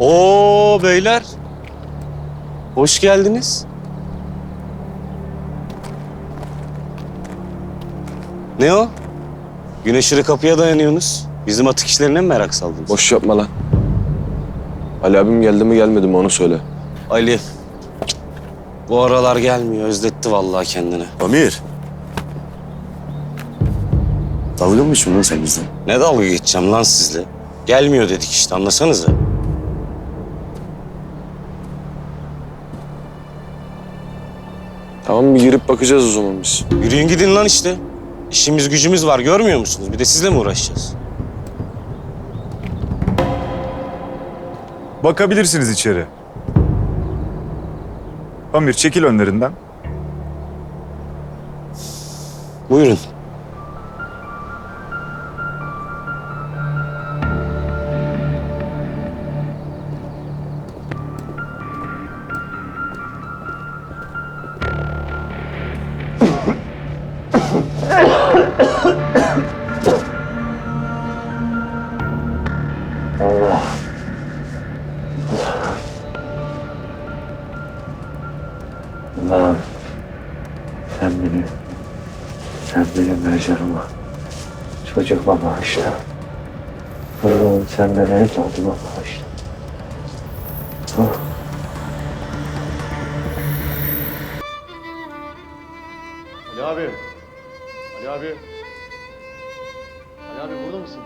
Oo beyler. Hoş geldiniz. Ne o? Gün ışığı kapıya dayanıyorsunuz. Bizim atık işlerine mi merak saldınız? Boş yapma lan. Ali abim geldi mi gelmedi mi onu söyle. Ali. Bu aralar gelmiyor. Özletti vallahi kendini. Amir. Dalga mı geçiyorsun lan sen bizden? Ne dalga geçeceğim lan sizle? Gelmiyor dedik işte anlasanıza. Tamam bir girip bakacağız o zaman biz. Yürüyün gidin lan işte. İşimiz gücümüz var görmüyor musunuz? Bir de sizle mi uğraşacağız? Bakabilirsiniz içeri. Amir çekil önlerinden. Buyurun. Allah'ım sen beni, sen benim mezarıma, çocuğuma bağışla. Allah'ım sen beni evladıma bağışla. Oh. Ali abi. Ali abi. Ali abi burada mısın?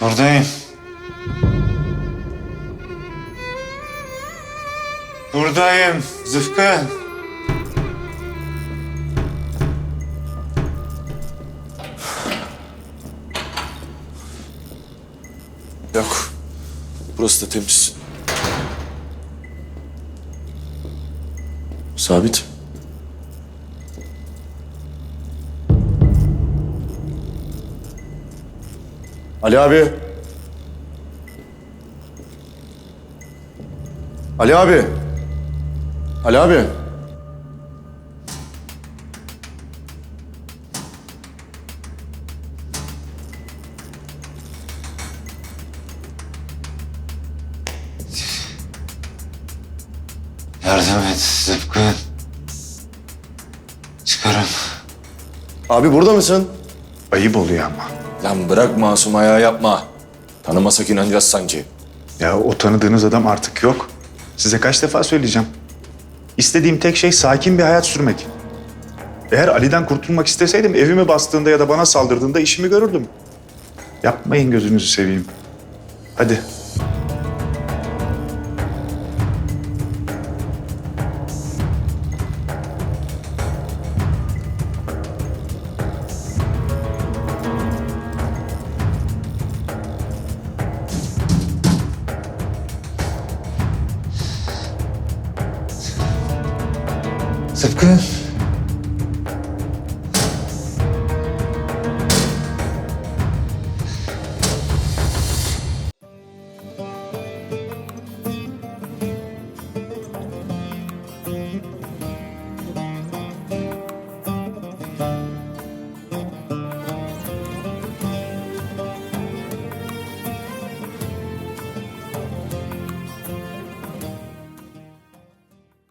Buradayım. Buradayım Zıfkı. Yok. Burası da temiz. Sabit. Ali abi. Ali abi. Ali abi. Yardım et Zıfkı. Çıkarım. Abi burada mısın? Ayıp oluyor ama. Lan bırak masum ayağı yapma. Tanımasak inanacağız sanki. Ya o tanıdığınız adam artık yok. Size kaç defa söyleyeceğim. İstediğim tek şey sakin bir hayat sürmek. Eğer Ali'den kurtulmak isteseydim evimi bastığında ya da bana saldırdığında işimi görürdüm. Yapmayın gözünüzü seveyim. Hadi. Zıfkı.